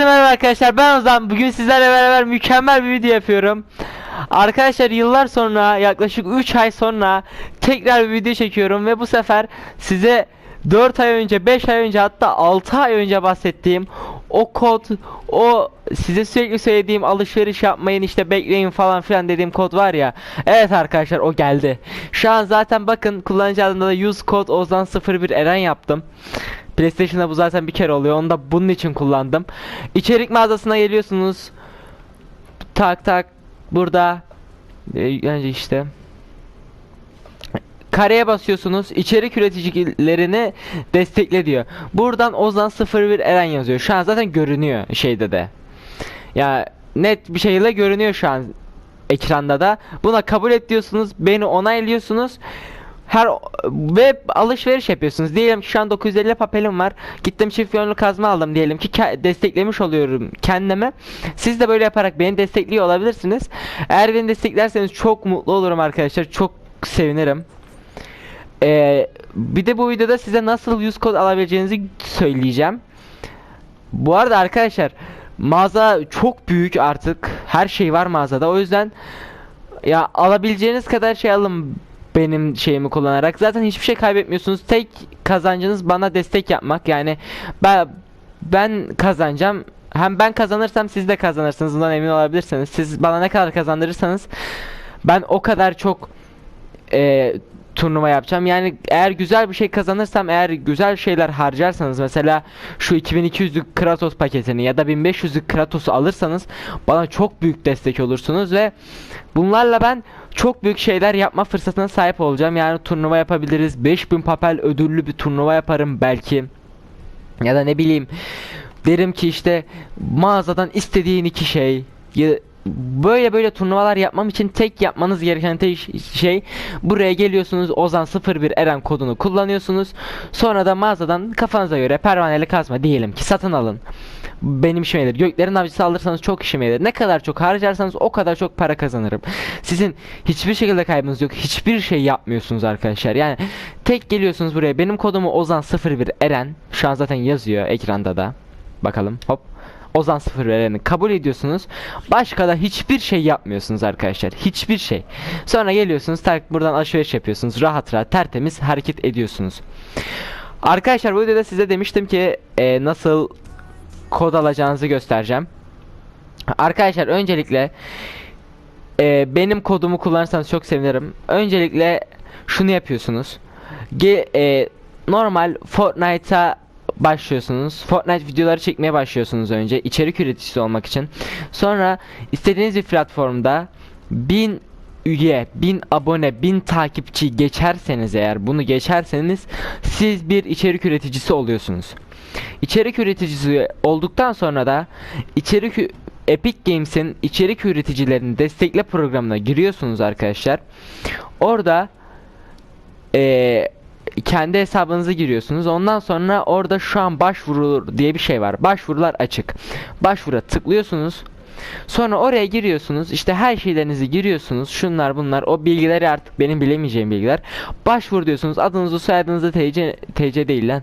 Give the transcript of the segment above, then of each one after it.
Herkese merhaba arkadaşlar. Ben Ozan. Bugün sizlerle beraber mükemmel bir video yapıyorum. Arkadaşlar yıllar sonra yaklaşık 3 ay sonra tekrar bir video çekiyorum ve bu sefer size 4 ay önce 5 ay önce hatta 6 ay önce bahsettiğim o kod o size sürekli söylediğim alışveriş yapmayın işte bekleyin falan filan dediğim kod var ya. Evet arkadaşlar o geldi. Şu an zaten bakın kullanıcı adında da use kod Ozan 01 Eren yaptım PlayStation'da bu zaten bir kere oluyor. Onu da bunun için kullandım. İçerik mağazasına geliyorsunuz. Tak tak burada e, önce işte kareye basıyorsunuz. İçerik üreticilerini destekle diyor. Buradan Ozan 01 Eren yazıyor. Şu an zaten görünüyor şeyde de. Ya net bir şekilde görünüyor şu an ekranda da. Buna kabul et diyorsunuz. Beni onaylıyorsunuz her ve alışveriş yapıyorsunuz. Diyelim ki şu an 950 papelim var. Gittim çift yönlü kazma aldım diyelim ki desteklemiş oluyorum kendime. Siz de böyle yaparak beni destekliyor olabilirsiniz. Eğer beni desteklerseniz çok mutlu olurum arkadaşlar. Çok sevinirim. Ee, bir de bu videoda size nasıl yüz kod alabileceğinizi söyleyeceğim. Bu arada arkadaşlar mağaza çok büyük artık. Her şey var mağazada. O yüzden ya alabileceğiniz kadar şey alın benim şeyimi kullanarak. Zaten hiçbir şey kaybetmiyorsunuz. Tek kazancınız bana destek yapmak. Yani ben ben kazanacağım. Hem ben kazanırsam siz de kazanırsınız. Bundan emin olabilirsiniz. Siz bana ne kadar kazandırırsanız ben o kadar çok e, turnuva yapacağım. Yani eğer güzel bir şey kazanırsam, eğer güzel şeyler harcarsanız mesela şu 2200'lük Kratos paketini ya da 1500'lük Kratos'u alırsanız bana çok büyük destek olursunuz ve bunlarla ben çok büyük şeyler yapma fırsatına sahip olacağım. Yani turnuva yapabiliriz. 5000 papel ödüllü bir turnuva yaparım belki. Ya da ne bileyim derim ki işte mağazadan istediğin iki şey böyle böyle turnuvalar yapmam için tek yapmanız gereken tek şey buraya geliyorsunuz Ozan 01 Eren kodunu kullanıyorsunuz. Sonra da mağazadan kafanıza göre pervaneli kazma diyelim ki satın alın. Benim işime gelir. Göklerin avcısı alırsanız çok işime gelir. Ne kadar çok harcarsanız o kadar çok para kazanırım. Sizin hiçbir şekilde kaybınız yok. Hiçbir şey yapmıyorsunuz arkadaşlar. Yani tek geliyorsunuz buraya. Benim kodumu Ozan 01 Eren. Şu an zaten yazıyor ekranda da. Bakalım. Hop. Ozan 0 vereni kabul ediyorsunuz. Başka da hiçbir şey yapmıyorsunuz arkadaşlar. Hiçbir şey. Sonra geliyorsunuz tak buradan alışveriş yapıyorsunuz. Rahat rahat tertemiz hareket ediyorsunuz. Arkadaşlar bu videoda size demiştim ki e, nasıl kod alacağınızı göstereceğim. Arkadaşlar öncelikle e, benim kodumu kullanırsanız çok sevinirim. Öncelikle şunu yapıyorsunuz. Ge, e, normal Fortnite'a başlıyorsunuz. Fortnite videoları çekmeye başlıyorsunuz önce içerik üreticisi olmak için. Sonra istediğiniz bir platformda 1000 üye, 1000 abone, 1000 takipçi geçerseniz eğer bunu geçerseniz siz bir içerik üreticisi oluyorsunuz. İçerik üreticisi olduktan sonra da içerik Epic Games'in içerik üreticilerini destekle programına giriyorsunuz arkadaşlar. Orada eee kendi hesabınızı giriyorsunuz. Ondan sonra orada şu an başvuru diye bir şey var. Başvurular açık. Başvura tıklıyorsunuz. Sonra oraya giriyorsunuz. İşte her şeylerinizi giriyorsunuz. Şunlar bunlar. O bilgileri artık benim bilemeyeceğim bilgiler. Başvur diyorsunuz. Adınızı soyadınızı TC, TC değil lan.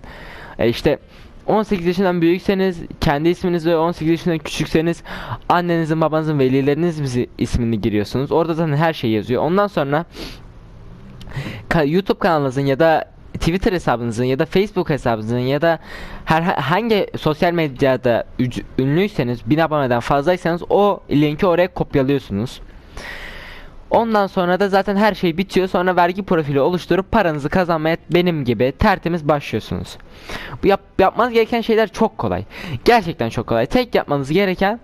E işte 18 yaşından büyükseniz, kendi isminiz ve 18 yaşından küçükseniz annenizin, babanızın, velileriniz ismini giriyorsunuz. Orada zaten her şey yazıyor. Ondan sonra YouTube kanalınızın ya da Twitter hesabınızın ya da Facebook hesabınızın ya da her hangi sosyal medyada ünlüyseniz, bin aboneden fazlaysanız o linki oraya kopyalıyorsunuz. Ondan sonra da zaten her şey bitiyor. Sonra vergi profili oluşturup paranızı kazanmaya benim gibi tertemiz başlıyorsunuz. Bu yap yapmanız gereken şeyler çok kolay. Gerçekten çok kolay. Tek yapmanız gereken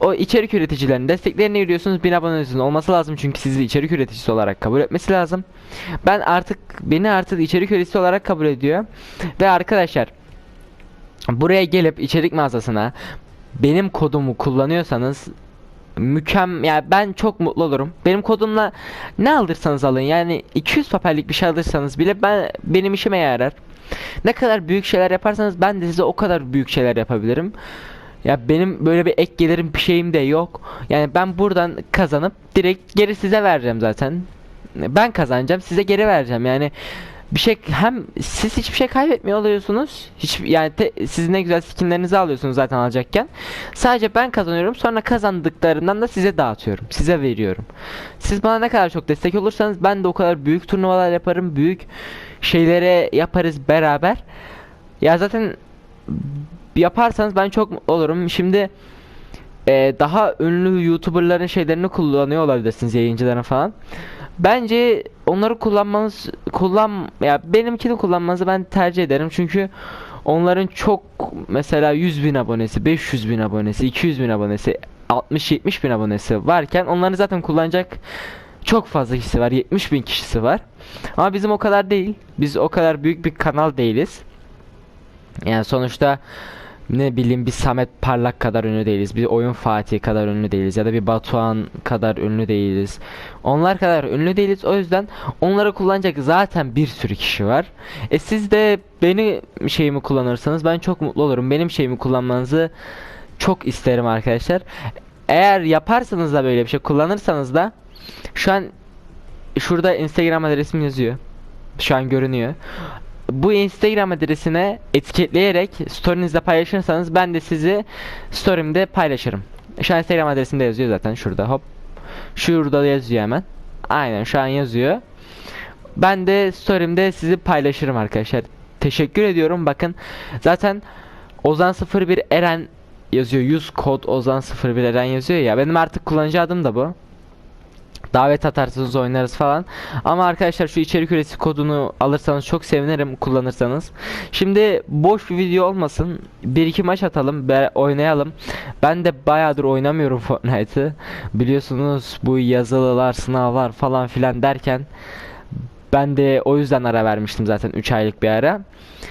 o içerik üreticilerinin desteklerine yürüyorsunuz. Bin abonenizin olması lazım çünkü sizi içerik üreticisi olarak kabul etmesi lazım. Ben artık beni artık içerik üreticisi olarak kabul ediyor. Ve arkadaşlar buraya gelip içerik mağazasına benim kodumu kullanıyorsanız mükemmel yani ben çok mutlu olurum. Benim kodumla ne alırsanız alın yani 200 papellik bir şey alırsanız bile ben benim işime yarar. Ne kadar büyük şeyler yaparsanız ben de size o kadar büyük şeyler yapabilirim. Ya benim böyle bir ek gelirim bir şeyim de yok. Yani ben buradan kazanıp direkt geri size vereceğim zaten. Ben kazanacağım size geri vereceğim yani bir şey hem siz hiçbir şey kaybetmiyor oluyorsunuz. Hiç yani te- siz ne güzel skinlerinizi alıyorsunuz zaten alacakken. Sadece ben kazanıyorum. Sonra kazandıklarından da size dağıtıyorum. Size veriyorum. Siz bana ne kadar çok destek olursanız ben de o kadar büyük turnuvalar yaparım. Büyük şeylere yaparız beraber. Ya zaten yaparsanız ben çok olurum. Şimdi e, daha ünlü YouTuber'ların şeylerini kullanıyor olabilirsiniz yayıncıların falan. Bence onları kullanmanız kullan ya benimkini kullanmanızı ben tercih ederim çünkü onların çok mesela 100 bin abonesi, 500 bin abonesi, 200 bin abonesi, 60-70 bin abonesi varken onları zaten kullanacak çok fazla kişisi var. 70 bin kişisi var. Ama bizim o kadar değil. Biz o kadar büyük bir kanal değiliz. Yani sonuçta ne bileyim bir Samet Parlak kadar ünlü değiliz. Bir Oyun Fatih kadar ünlü değiliz. Ya da bir Batuhan kadar ünlü değiliz. Onlar kadar ünlü değiliz. O yüzden onları kullanacak zaten bir sürü kişi var. E siz de beni şeyimi kullanırsanız ben çok mutlu olurum. Benim şeyimi kullanmanızı çok isterim arkadaşlar. Eğer yaparsanız da böyle bir şey kullanırsanız da şu an şurada Instagram adresim yazıyor. Şu an görünüyor bu Instagram adresine etiketleyerek story'nizde paylaşırsanız ben de sizi story'imde paylaşırım. Şu an Instagram adresimde yazıyor zaten şurada hop. Şurada yazıyor hemen. Aynen şu an yazıyor. Ben de story'imde sizi paylaşırım arkadaşlar. Teşekkür ediyorum. Bakın zaten Ozan 01 Eren yazıyor. 100 kod Ozan 01 Eren yazıyor ya. Benim artık kullanıcı adım da bu. Davet atarsınız oynarız falan. Ama arkadaşlar şu içerik üreticisi kodunu alırsanız çok sevinirim kullanırsanız. Şimdi boş bir video olmasın. Bir iki maç atalım, oynayalım. Ben de bayağıdır oynamıyorum Fortnite'ı. Biliyorsunuz bu yazılılar, sınavlar falan filan derken ben de o yüzden ara vermiştim zaten 3 aylık bir ara.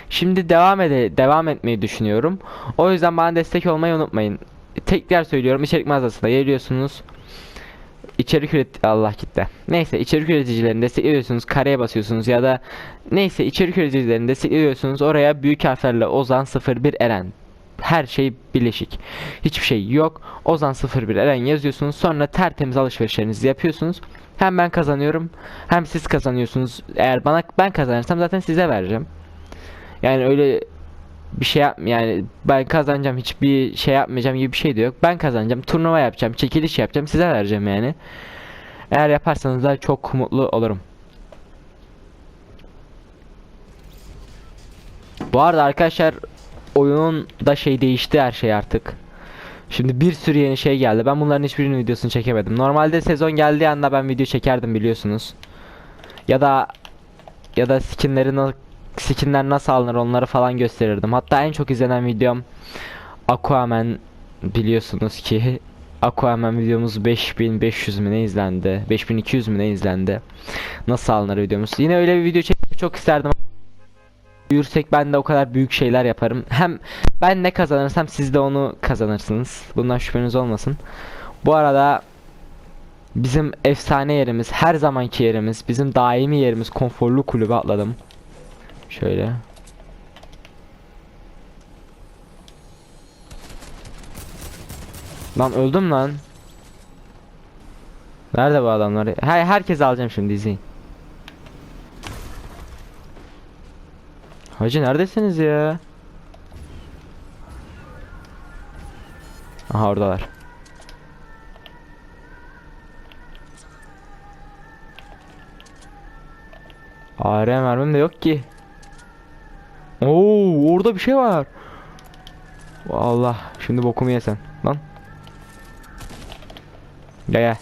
Şimdi devam ede devam etmeyi düşünüyorum. O yüzden bana destek olmayı unutmayın. Tekrar söylüyorum içerik mağazasına geliyorsunuz. İçerik üret Allah gitti. Neyse içerik üreticilerini destekliyorsunuz. Kareye basıyorsunuz ya da neyse içerik üreticilerini destekliyorsunuz. Oraya büyük harflerle Ozan 01 Eren her şey birleşik. Hiçbir şey yok. Ozan 01 Eren yazıyorsunuz. Sonra tertemiz alışverişlerinizi yapıyorsunuz. Hem ben kazanıyorum hem siz kazanıyorsunuz. Eğer bana ben kazanırsam zaten size vereceğim. Yani öyle bir şey yap yani ben kazanacağım hiçbir şey yapmayacağım gibi bir şey de yok. Ben kazanacağım, turnuva yapacağım, çekiliş yapacağım, size vereceğim yani. Eğer yaparsanız da çok mutlu olurum. Bu arada arkadaşlar oyunun da şey değişti her şey artık. Şimdi bir sürü yeni şey geldi. Ben bunların hiçbirinin videosunu çekemedim. Normalde sezon geldiği anda ben video çekerdim biliyorsunuz. Ya da ya da skinlerin skinler nasıl alınır onları falan gösterirdim. Hatta en çok izlenen videom Aquaman biliyorsunuz ki Aquaman videomuz 5500 mü ne izlendi? 5200 mü ne izlendi? Nasıl alınır videomuz? Yine öyle bir video çekmek çok isterdim. Büyürsek ben de o kadar büyük şeyler yaparım. Hem ben ne kazanırsam siz de onu kazanırsınız. Bundan şüpheniz olmasın. Bu arada bizim efsane yerimiz, her zamanki yerimiz, bizim daimi yerimiz konforlu kulübe atladım. Şöyle. Lan öldüm lan. Nerede bu adamlar? Her herkes alacağım şimdi izleyin. Hacı neredesiniz ya? Aha oradalar. AR mermim de yok ki. Oo, orada bir şey var. Allah, şimdi bokumu yesen. Lan. Gel gel.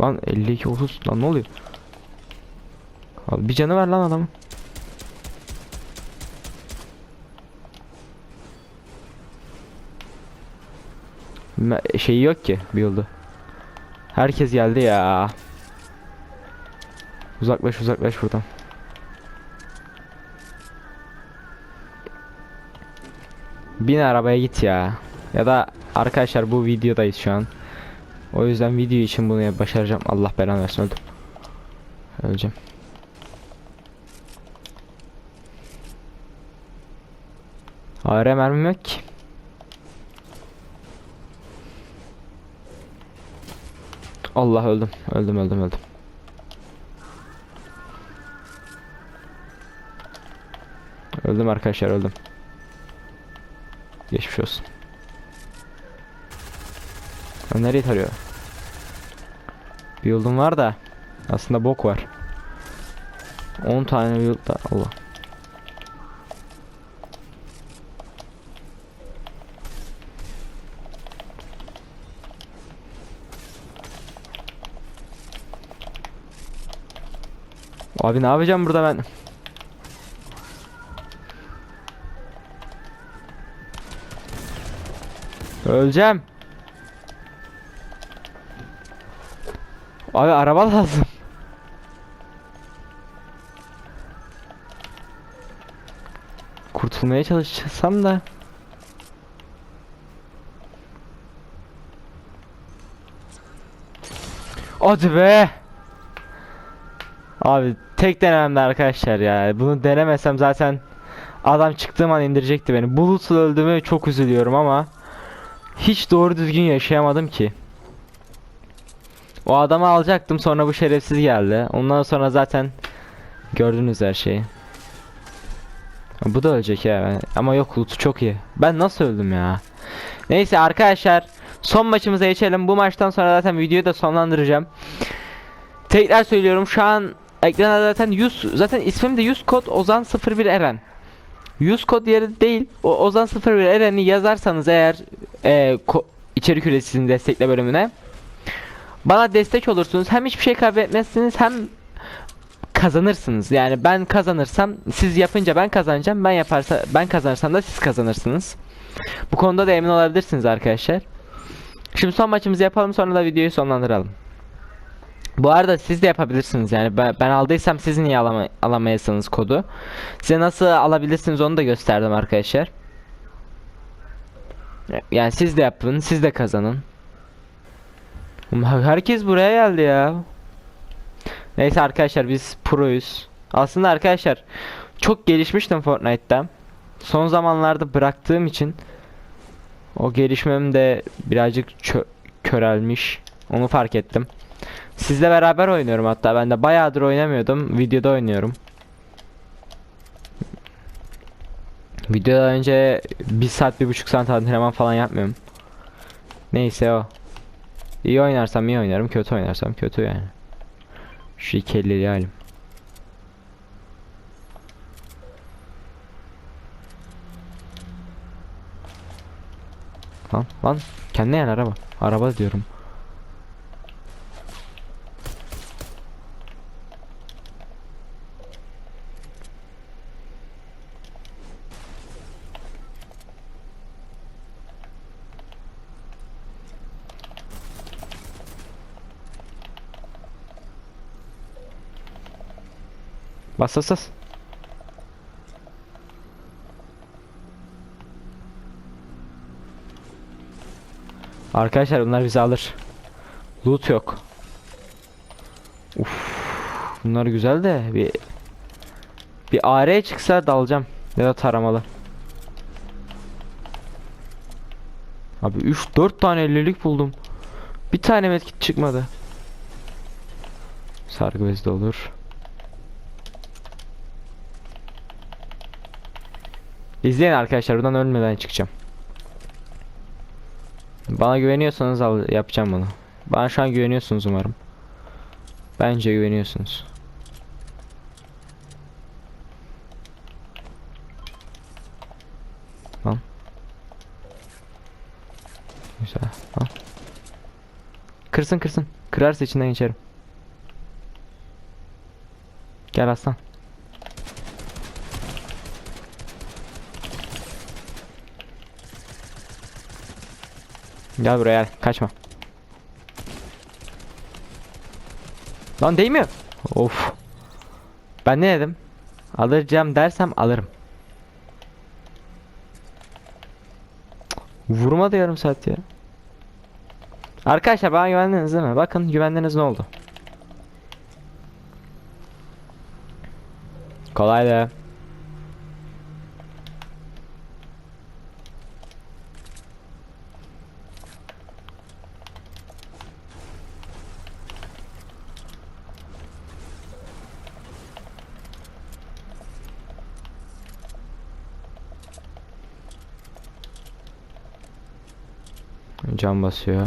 Lan 52 30 lan ne oluyor? Abi bir canı ver lan adamın. Şeyi yok ki yolda. Herkes geldi ya. Uzaklaş uzaklaş buradan. Bin arabaya git ya. Ya da arkadaşlar bu videodayız şu an. O yüzden video için bunu başaracağım. Allah belanı versin öldüm. Öleceğim. AR mermim yok ki. Allah öldüm. Öldüm öldüm öldüm. Öldüm arkadaşlar öldüm. Geçmiş olsun. O nereye tarıyor? Yolum var da aslında bok var. 10 tane yol da Allah. Abi ne yapacağım burada ben? Öleceğim. Abi araba lazım. Kurtulmaya çalışsam da. Hadi be. Abi tek denememde arkadaşlar ya. Bunu denemesem zaten adam çıktığım an indirecekti beni. Bulutla öldüğüme çok üzülüyorum ama hiç doğru düzgün yaşayamadım ki. O adamı alacaktım sonra bu şerefsiz geldi. Ondan sonra zaten gördünüz her şeyi. Bu da ölecek ya. Ama yok loot'u çok iyi. Ben nasıl öldüm ya? Neyse arkadaşlar son maçımıza geçelim. Bu maçtan sonra zaten videoyu da sonlandıracağım. Tekrar söylüyorum şu an ekrana zaten 100 zaten ismim de 100 kod Ozan 01 Eren. 100 kod yeri değil. O Ozan 01 Eren'i yazarsanız eğer e, içerik üreticisinin destekle bölümüne bana destek olursunuz. Hem hiçbir şey kaybetmezsiniz hem kazanırsınız. Yani ben kazanırsam siz yapınca ben kazanacağım. Ben yaparsa ben kazanırsam da siz kazanırsınız. Bu konuda da emin olabilirsiniz arkadaşlar. Şimdi son maçımızı yapalım sonra da videoyu sonlandıralım. Bu arada siz de yapabilirsiniz yani ben, ben aldıysam siz niye alama, alamayasınız kodu. Size nasıl alabilirsiniz onu da gösterdim arkadaşlar. Yani siz de yapın, siz de kazanın. Herkes buraya geldi ya. Neyse arkadaşlar biz proyuz. Aslında arkadaşlar çok gelişmiştim Fortnite'ta. Son zamanlarda bıraktığım için o gelişmem de birazcık körelmiş. Onu fark ettim. Sizle beraber oynuyorum hatta ben de bayağıdır oynamıyordum. Videoda oynuyorum. Videodan önce bir saat bir buçuk saat antrenman falan yapmıyorum. Neyse o. İyi oynarsam iyi oynarım, kötü oynarsam kötü yani. Şu iki ellili halim. Lan lan kendine yer araba. Araba diyorum. Bas bas bas. Arkadaşlar bunlar bizi alır. Loot yok. Uf, bunlar güzel de bir bir AR çıksa dalacağım ya da taramalı. Abi 3 4 tane 50'lik buldum. Bir tane medkit çıkmadı. Sargı bezi de olur. İzleyin arkadaşlar buradan ölmeden çıkacağım. Bana güveniyorsanız al yapacağım bunu. Bana şu an güveniyorsunuz umarım. Bence güveniyorsunuz. Tamam. Güzel. Al. Kırsın kırsın. Kırarsa içinden geçerim. Gel aslan. Gel buraya gel. Kaçma. Lan değmiyor. Of. Ben ne dedim? Alacağım dersem alırım. Vurmadı yarım saat ya. Arkadaşlar bana güvendiniz değil mi? Bakın güvendiniz ne oldu? Kolaydı. Can basıyor.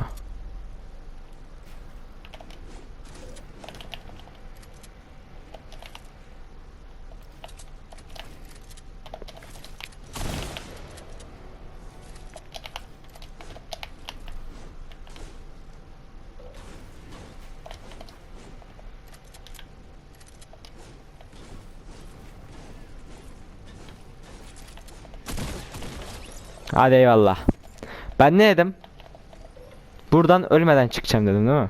Hadi eyvallah. Ben ne dedim? Buradan ölmeden çıkacağım dedim değil mi?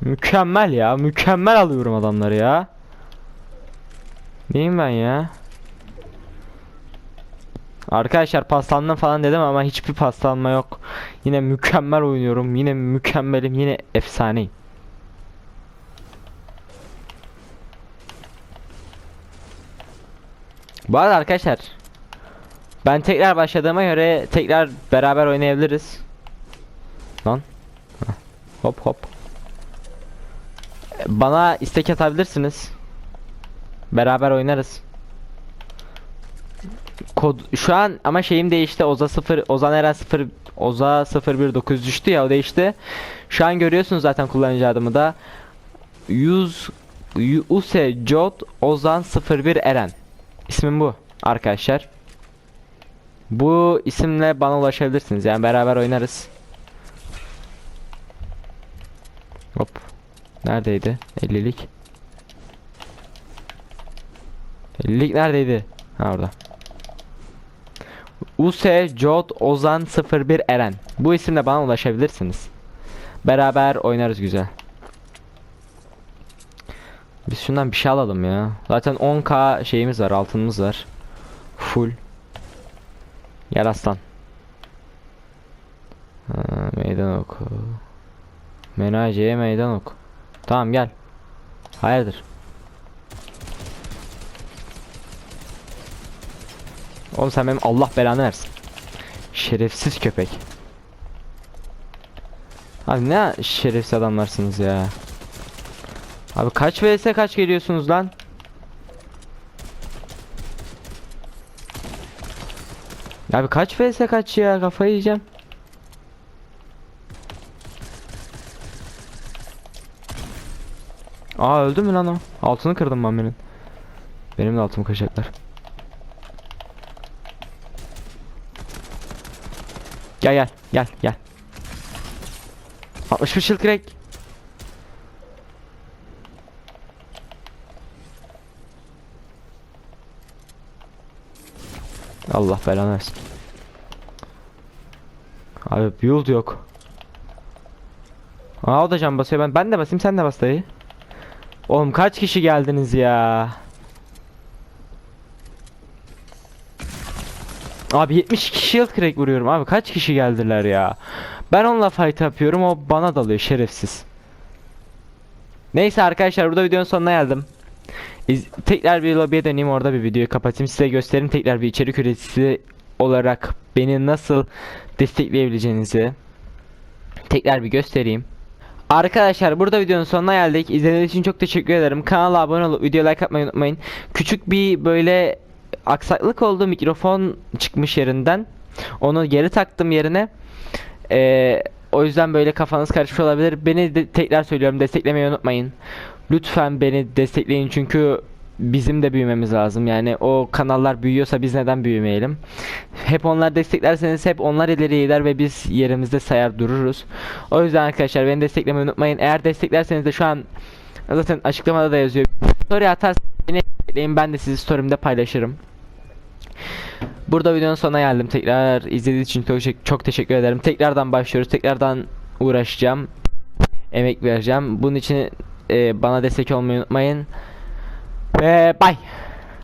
Mükemmel ya. Mükemmel alıyorum adamları ya. Neyim ben ya? Arkadaşlar paslandım falan dedim ama hiçbir paslanma yok. Yine mükemmel oynuyorum. Yine mükemmelim. Yine efsaneyim. Bu arada arkadaşlar ben tekrar başladığıma göre tekrar beraber oynayabiliriz. Lan. Hop hop. Bana istek atabilirsiniz. Beraber oynarız. Kod şu an ama şeyim değişti. Oza 0 Ozan Eren 0 Oza 019 düştü ya o değişti. Şu an görüyorsunuz zaten kullanıcı adımı da. 100 Use Jot Ozan 01 Eren. İsmim bu arkadaşlar. Bu isimle bana ulaşabilirsiniz. Yani beraber oynarız. Hop. Neredeydi? 50'lik. 50'lik neredeydi? Ha orada. Use Jod Ozan 01 Eren. Bu isimle bana ulaşabilirsiniz. Beraber oynarız güzel. Biz şundan bir şey alalım ya. Zaten 10k şeyimiz var, altınımız var. Full. Gel aslan. Ha, meydan oku. Menajeye meydan oku. Tamam gel. Hayırdır? Oğlum sen benim Allah belanı versin. Şerefsiz köpek. Abi ne şerefsiz adamlarsınız ya. Abi kaç vs kaç geliyorsunuz lan? Abi kaç vs kaç ya kafayı yiyeceğim. Aa öldü mü lan o? Altını kırdım ben benim. Benim de altımı kıracaklar. Gel gel gel gel. 61 shield crack. Allah belanı versin. Abi build yok. Aa o da can basıyor ben ben de basayım sen de bas dayı. Oğlum kaç kişi geldiniz ya? Abi 70 kişi shield crack vuruyorum abi kaç kişi geldiler ya? Ben onunla fight yapıyorum o bana dalıyor şerefsiz. Neyse arkadaşlar burada videonun sonuna geldim. İz- tekrar bir lobiye döneyim orada bir videoyu kapatayım size göstereyim tekrar bir içerik üreticisi olarak beni nasıl destekleyebileceğinizi tekrar bir göstereyim. Arkadaşlar burada videonun sonuna geldik. İzlediğiniz için çok teşekkür ederim. Kanala abone olup videoya like atmayı unutmayın. Küçük bir böyle aksaklık oldu. Mikrofon çıkmış yerinden. Onu geri taktım yerine. Ee, o yüzden böyle kafanız karışmış olabilir. Beni de, tekrar söylüyorum desteklemeyi unutmayın. Lütfen beni destekleyin çünkü bizim de büyümemiz lazım. Yani o kanallar büyüyorsa biz neden büyümeyelim? Hep onlar desteklerseniz hep onlar ileri gider ve biz yerimizde sayar dururuz. O yüzden arkadaşlar beni desteklemeyi unutmayın. Eğer desteklerseniz de şu an zaten açıklamada da yazıyor. Story atarsanız beni destekleyin ben de sizi story'imde paylaşırım. Burada videonun sonuna geldim. Tekrar izlediğiniz için çok, çok teşekkür ederim. Tekrardan başlıyoruz. Tekrardan uğraşacağım. Emek vereceğim. Bunun için e, bana destek olmayı unutmayın. Ve bye.